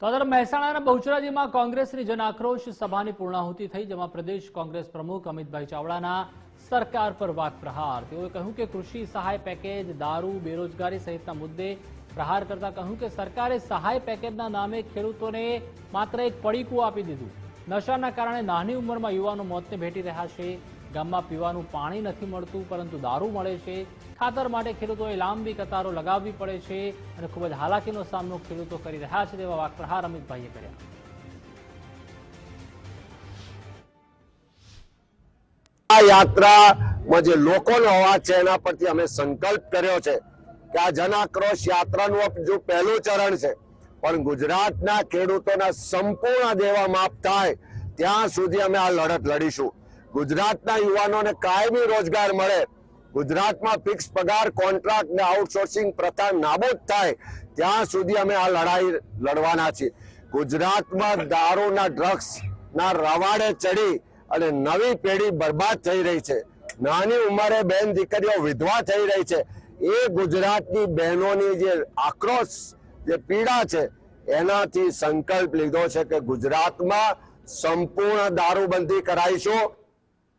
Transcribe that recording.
તો આ મહેસાણાના બહુચરાજીમાં કોંગ્રેસની જન આક્રોશ સભાની પૂર્ણાહુતિ થઈ, જેમાં પ્રદેશ કોંગ્રેસ પ્રમુખ અમિતભાઈ ચાવડાના સરકાર પર વાક પ્રહાર. તેઓએ કહ્યું કે કૃષિ સહાય પેકેજ, દારૂ, બેરોજગારી સહિતના મુદ્દે પ્રહાર કરતા કહ્યું કે સરકારે સહાય પેકેજના નામે ખેડૂતોને માત્ર એક પડીકું આપી દીધું. નશાના કારણે નાની ઉંમરમાં યુવાનો મોતને ભેટી રહ્યા છે. ગામમાં પીવાનું પાણી નથી મળતું, પરંતુ દારૂ મળે છે. ખાતર માટે ખેડૂતોએ લાંબી કતારો લગાવવી પડે છે અને ખૂબ જ હાલાકીનો સામનો ખેડૂતો કરી રહ્યા છે તેવા વાકપ્રહાર અમિતભાઈએ કર્યા. આ યાત્રામાં જે લોકોનો અવાજ છે, એના પરથી અમે સંકલ્પ કર્યો છે કે આ જન આક્રોશ યાત્રાનું જો પહેલું ચરણ છે, પણ ગુજરાતના ખેડૂતોના સંપૂર્ણ દેવા માફ થાય, ત્યાં સુધી અમે આ લડત લડીશું. ગુજરાતના યુવાનોને કાયમી રોજગાર મળે. ગુજરાતમાં ફિક્સ પગાર કોન્ટ્રાક્ટ ને આઉટસોર્સિંગ પ્રથા નાબૂદ થાય ત્યાં સુધી અમે આ લડાઈ લડવાના છીએ. ગુજરાતમાં દારૂના ડ્રગ્સ ના રવાડે ચડી અને નવી પેઢી બરબાદ થઈ રહી છે. નાની ઉંમરે બેન દીકરીઓ વિધવા થઈ રહી છે. એ ગુજરાતની બહેનોની જે આક્રોશ, જે પીડા છે, એનાથી સંકલ્પ લીધો છે કે ગુજરાતમાં સંપૂર્ણ દારૂબંધી કરાઈશું.